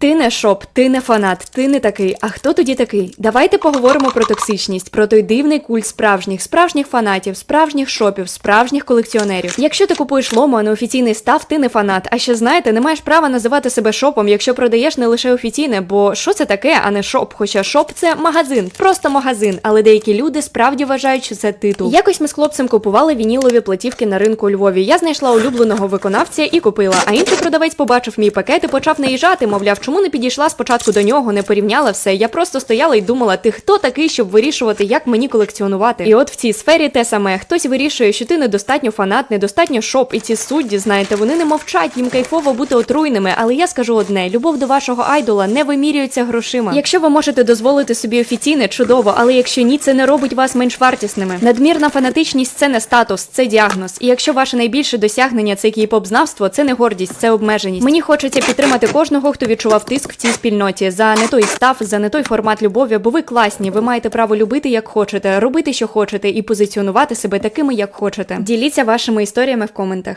Ти не шоп, ти не фанат, ти не такий. А хто тоді такий? Давайте поговоримо про токсичність, про той дивний культ справжніх, справжніх фанатів, справжніх шопів, справжніх колекціонерів. Якщо ти купуєш лому, а не офіційний став, ти не фанат. А ще знаєте, не маєш права називати себе шопом, якщо продаєш не лише офіційне, бо що це таке, а не шоп? Хоча шоп це магазин, просто магазин. Але деякі люди справді вважають, що це титул. Якось ми з хлопцем купували вінілові платівки на ринку у Львові. Я знайшла улюбленого виконавця і купила. А інший продавець побачив мій пакет і почав наїжджати. Мовляв, чому не підійшла спочатку до нього, не порівняла все. Я просто стояла і думала, ти хто такий, щоб вирішувати, як мені колекціонувати. І от в цій сфері те саме. Хтось вирішує, що ти недостатньо фанат, недостатньо шоп. І ці судді, знаєте, вони не мовчать, їм кайфово бути отруйними. Але я скажу одне: любов до вашого айдола не вимірюється грошима. Якщо ви можете дозволити собі офіційне, чудово, але якщо ні, це не робить вас менш вартісними. Надмірна фанатичність це не статус, це діагноз. І якщо ваше найбільше досягнення це кей-поп-знавство, це не гордість, це обмеженість. Мені хочеться підтримати кожного, хто відчував тиск в цій спільноті за не той став, за не той формат любові, бо ви класні. Ви маєте право любити як хочете, робити, що хочете, і позиціонувати себе такими, як хочете. Діліться вашими історіями в коментах.